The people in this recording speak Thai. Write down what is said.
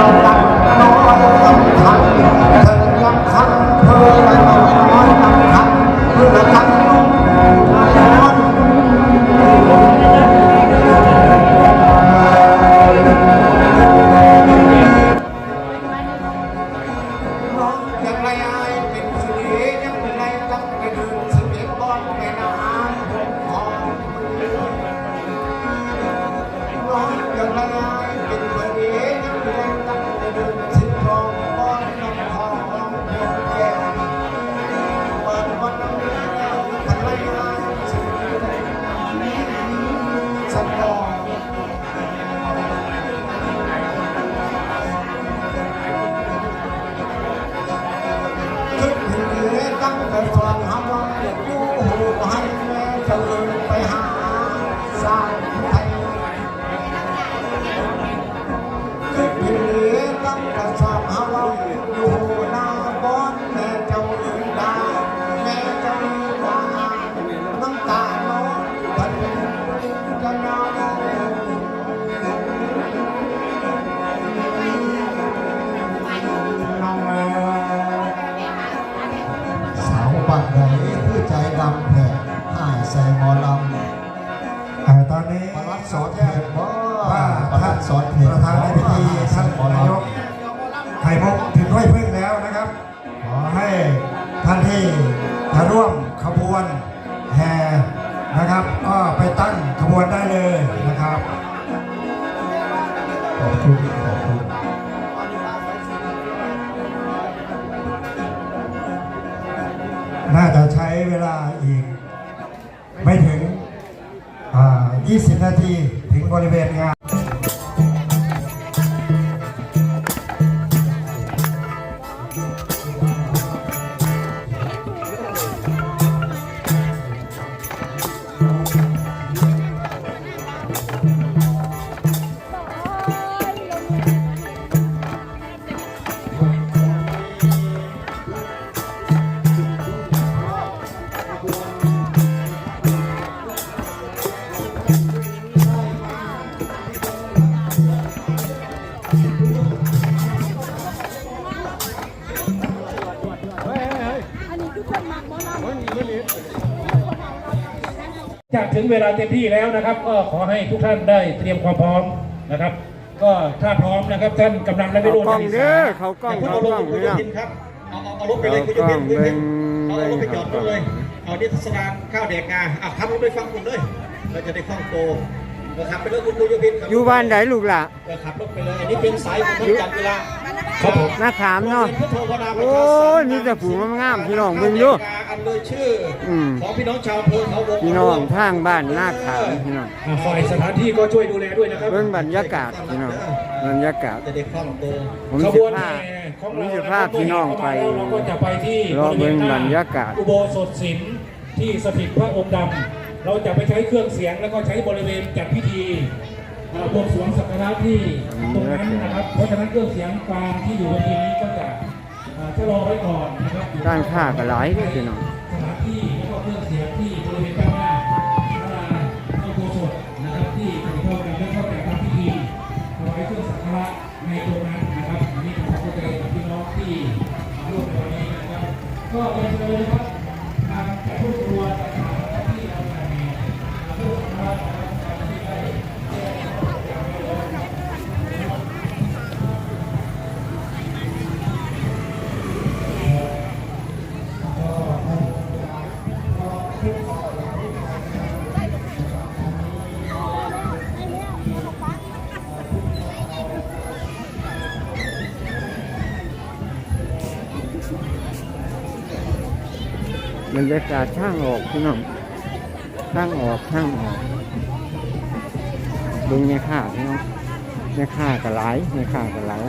จังดังน้อยลำพังเธอลำ แม่เธอไปหาสาวไทยคิดถึงเรื่อตั้งแต่ตอนหาว่าอยู่หน้าบ้านแม่เจ้าลืมตาแม่เจ้าลืมตาน้ำตาน้องวันจะนอนน้องแม่สาวบ้านไหนคือใจดำแผ่หาย ใส่หมอลอ่าตอนนี้ำประวัติสอนเพจบ่ว่าประวัท่านติสอนเพจประธานในพิธีท่านหมอนายกลำไข่มุกถึงถ้วยพึ่งแล้วนะครับ ขอให้ท่านที่จะร่วมขบวนแห่นะครับ ก็ไปตั้งขบวนได้เลยนะครับขอบคุณขอบคุณน่าจะใช้เวลาอีก ไม่ถึง 20 นาทีถึงบริเวณงาน จากถึงเวลาเต็มที่แล้วนะครับ ก็ขอให้ทุกท่านได้เตรียมความพร้อมนะครับ ก็ถ้าพร้อมนะครับท่านกำลังและไม่รู้เขากล้องเด้อเขากล้องอย่าเขาเพิ่งกล้เอาองลงคุณเรื่โยองธินครับเอาเอาเอารถไปเลยคุณโยธินคุณโยธินเอาเอารถไปจอดนู่นเลย เอานิทรรศการข้าวแดกงาอะขับรถไปฟังคุณเลยเราจะได้คล่องตัวเราขับไปเลยคุณโยธินครับอยู่บ้านไหนลูกล่ะเราขับรถไปเลยอันนี้เป็นสายของจันทร์กีฬา ครับผมนาขามเนาะพุทโธพนาประโอ้ชาสัยมมีพันธ์แต่ผูงามๆพี่น้องเบิ่งดูอันเลยชื่ออมของพี่น้องชาวอำเภอเขาวงพี่น้องทางบ้านนาขามพี่น้องอ่าฝ่ายสถานที่ก็ช่วยดูแลด้วยนะครับเบิ่งบรรยากาศพี่น้องบรรยากาศจะได้คล่องตัวผมขสิบวนพาแห่ของผมเราสิพาพี่น้องไปเราก็จะไปที่รอเบิ่งริวณหน้บรรยากาศอุโบสถศิลป์ที่สถิตพระองค์ดำเราจะไปใช้เครื่องเสียงแล้วก็ใช้บริเวณจัดพิธีเอ่อ บวงสรวงสักการะที่ตรงนั้นนะครับ เพราะฉะนั้นเครื่องเสียงกลางที่อยู่บนทีนี้ก็จะเอ่อชะลอไว้ก่อนนะครับด้านข้าก็หลายเด้อพี่น้องสถานที่แล้วก็เครื่องเสียงที่บริเวณด้านหน้าพระลานพระโบสถนะครับที่จะเข้ากันและเข้าแต่ทำพิธีถวายเครื่องสักการะในตรงนั้นนะครับอันนี้ผมเข้าใจกับพี่น้องที่มาร่วมในวันนี้นะครับ ก็เป็นเลยนะครับ บรรยากาศช่างออกพี่น้องช่างออกช่างออกดึงแม่ข้าพี่น้องแม่ข้าก็หลายแม่ข้าก็หลาย